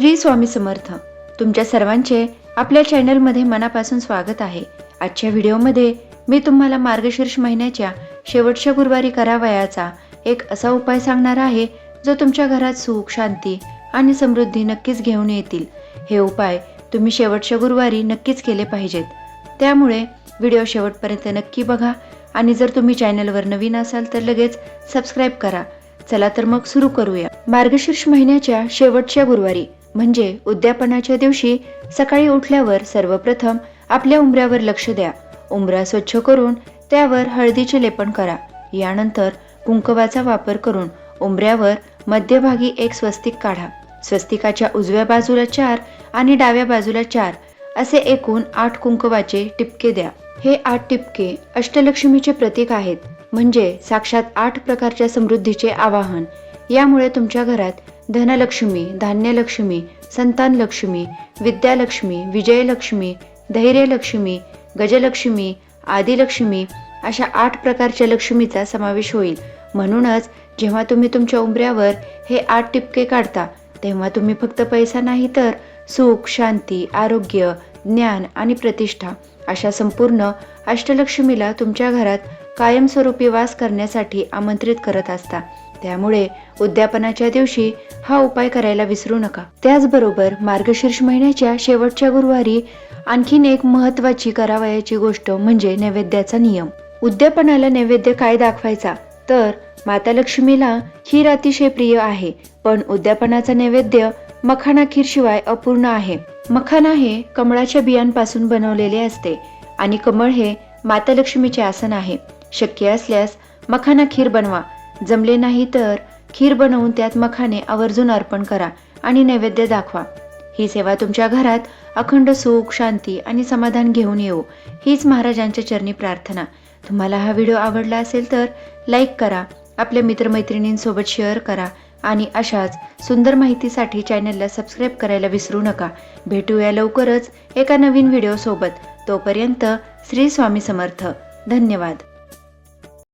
श्री स्वामी समर्थ. तुमच्या सर्वांचे आपल्या चॅनलमध्ये मनापासून स्वागत आहे. आजच्या व्हिडिओमध्ये मी तुम्हाला मार्गशीर्ष महिन्याच्या शेवटच्या गुरुवारी करावयाचा एक असा उपाय सांगणार आहे जो तुमच्या घरात सुख शांती आणि समृद्धी नक्कीच घेऊन येतील. हे उपाय तुम्ही शेवटच्या गुरुवारी नक्कीच केले पाहिजेत. त्यामुळे व्हिडिओ शेवटपर्यंत नक्की बघा आणि जर तुम्ही चॅनलवर नवीन असाल तर लगेच सबस्क्राईब करा. चला तर मग सुरू करूया. मार्गशीर्ष महिन्याच्या शेवटच्या गुरुवारी म्हणजे उद्यापनाच्या दिवशी सकाळी उठल्यावर सर्वप्रथम आपल्या उंबऱ्यावर लक्ष द्या. उंबरा स्वच्छ करून त्यावर हळदीचे लेपन करा. यानंतर कुंकवाचा वापर करून उंबऱ्यावर मध्यभागी एक स्वस्तिक काढा. स्वस्तिकाच्या उजव्या बाजूला चार आणि डाव्या बाजूला चार असे एकूण आठ कुंकवाचे टिपके द्या. हे आठ टिपके अष्टलक्ष्मीचे प्रतीक आहेत. म्हणजे साक्षात आठ प्रकारच्या समृद्धीचे आवाहन. यामुळे तुमच्या घरात धनलक्ष्मी धान्यलक्ष्मी संतानलक्ष्मी विद्यालक्ष्मी विजयलक्ष्मी धैर्यलक्ष्मी गजलक्ष्मी आदिलक्ष्मी अशा आठ प्रकारच्या लक्ष्मीचा समावेश होईल. म्हणूनच जेव्हा तुम्ही तुमच्या उंबऱ्यावर हे आठ टिपके काढता तेव्हा तुम्ही फक्त पैसा नाही तर सुख शांती आरोग्य ज्ञान आणि प्रतिष्ठा अशा संपूर्ण अष्टलक्ष्मीला तुमच्या घरात कायमस्वरूपी वास करण्यासाठी आमंत्रित करत असता. त्यामुळे उद्यापनाच्या दिवशी हा उपाय करायला विसरू नका. त्याचबरोबर मार्गशीर्ष महिन्याच्या शेवटच्या गुरुवारी आणखीन एक महत्वाची करावयाची गोष्ट म्हणजे नैवेद्याचा नियम. उद्यापनाला नैवेद्य काय दाखवायचा? तर माता लक्ष्मीला खीर अतिशय प्रिय आहे पण उद्यापनाचा नैवेद्य मखाना खीर शिवाय अपूर्ण आहे. मखाना हे कमळाच्या बियांपासून बनवलेले असते आणि कमळ हे माता लक्ष्मीचे आसन आहे. शक्य असल्यास मखाना खीर बनवा. जमले नाही तर खीर बनवून त्यात मखाने आवर्जून अर्पण करा आणि नैवेद्य दाखवा. ही सेवा तुमच्या घरात अखंड सुख शांती आणि समाधान घेऊन येऊ हीच महाराजांच्या चरणी प्रार्थना. तुम्हाला हा व्हिडिओ आवडला असेल तर लाईक करा आपल्या मित्रमैत्रिणींसोबत शेअर करा आणि अशाच सुंदर माहितीसाठी चॅनलला सबस्क्राईब करायला विसरू नका. भेटूया लवकरच एका नवीन व्हिडिओसोबत. तोपर्यंत श्री स्वामी समर्थ. धन्यवाद.